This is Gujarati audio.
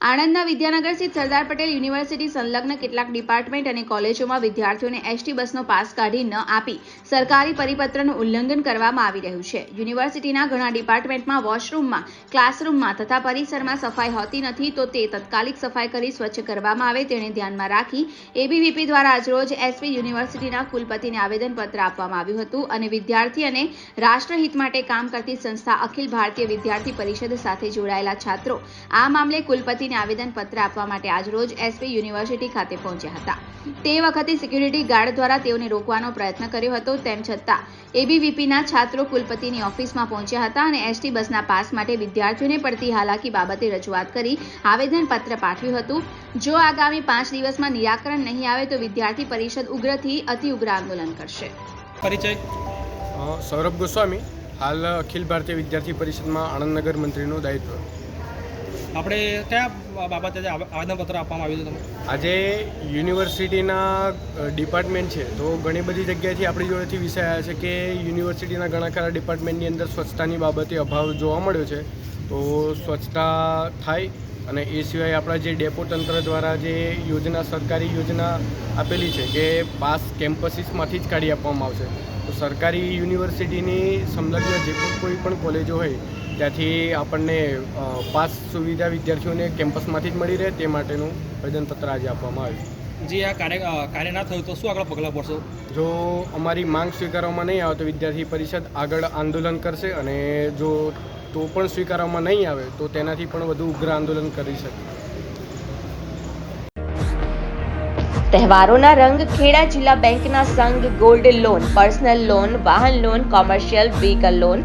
આણંદના વિદ્યાનગર સ્થિત સરદાર પટેલ યુનિવર્સિટી સંલગ્ન કેટલાક ડિપાર્ટમેન્ટ અને કોલેજોમાં વિદ્યાર્થીઓને એસટી બસનો પાસ કાઢી ન આપી સરકારી પરિપત્રનું ઉલ્લંઘન કરવામાં આવી રહ્યું છે. યુનિવર્સિટીના ઘણા ડિપાર્ટમેન્ટમાં વોશરૂમમાં, ક્લાસરૂમમાં તથા પરિસરમાં સફાઈ હોતી નથી તો તે તત્કાલિક સફાઈ કરી સ્વચ્છ કરવામાં આવે તેને ધ્યાનમાં રાખી એબીવીપી દ્વારા આજરોજ એસપી યુનિવર્સિટીના કુલપતિને આવેદનપત્ર આપવામાં આવ્યું હતું અને વિદ્યાર્થી અને રાષ્ટ્રહિત માટે કામ કરતી સંસ્થા અખિલ ભારતીય વિદ્યાર્થી પરિષદ સાથે જોડાયેલા છાત્રો આ મામલે કુલપતિને આવેદનપત્ર આપવા માટે આજરોજ એસપી યુનિવર્સિટી ખાતે પહોંચ્યા હતા. તે વખતે સિક્યુરિટી ગાર્ડ દ્વારા તેઓને રોકવાનો પ્રયત્ન કર્યો હતો તેમ છતાં એબીવીપીના છાત્રો કુલપતિની ઓફિસમાં પહોંચ્યા હતા અને એસટી બસના પાસ માટે વિદ્યાર્થીઓને પડતી હાલાકી બાબતે રજૂઆત કરી આવેદનપત્ર પાઠવ્યું હતું. જો આગામી પાંચ દિવસમાં નિરાકરણ નહીં આવે તો વિદ્યાર્થી પરિષદ ઉગ્રથી અતિ ઉગ્ર આંદોલન કરશે. પરિચય? સૌરભ ગોસ્વામી હાલ અખિલ ભારતીય વિદ્યાર્થી પરિષદમાં આણંદનગર મંત્રીનું દાયિત્વ. આપણે કયા બાબતે આવેદનપત્ર આપવામાં આવ્યું તમને? આજે યુનિવર્સિટીના ડિપાર્ટમેન્ટ છે, તો ઘણી બધી જગ્યાએથી આપણી જોડેથી વિષય આવ્યા છે કે યુનિવર્સિટીના ઘણા ખરા ડિપાર્ટમેન્ટની અંદર સ્વચ્છતાની બાબતે અભાવ જોવા મળ્યો છે. તો સ્વચ્છતા થાય અને એ સિવાય આપણા જે ડેપો તંત્ર દ્વારા જે યોજના, સરકારી યોજના આપેલી છે કે પાસ કેમ્પસીસમાંથી જ કાઢી આપવામાં આવશે. તો સરકારી યુનિવર્સિટીની સંલગ્ન જે કોઈ પણ કોલેજો હોય ત્યાંથી આપણને પાસ સુવિધા વિદ્યાર્થીઓને કેમ્પસમાંથી જ મળી રહે તે માટેનું આવેદનપત્ર આજે આપવામાં આવ્યું જે આ કાર્ય કાર્ય ના થયું તો શું આગળ પગલાં પડશો જો અમારી માંગ સ્વીકારવામાં નહીં આવે તો વિદ્યાર્થી પરિષદ આગળ આંદોલન કરશે અને જો તો પણ સ્વીકારવામાં નહીં આવે તો તેનાથી પણ વધુ ઉગ્ર આંદોલન કરી શકે. તહેવારોના રંગ ખેડા જિલ્લા બેંકના સંઘ ગોલ્ડ લોન પર્સનલ લોન વાહન loan commercial vehicle loan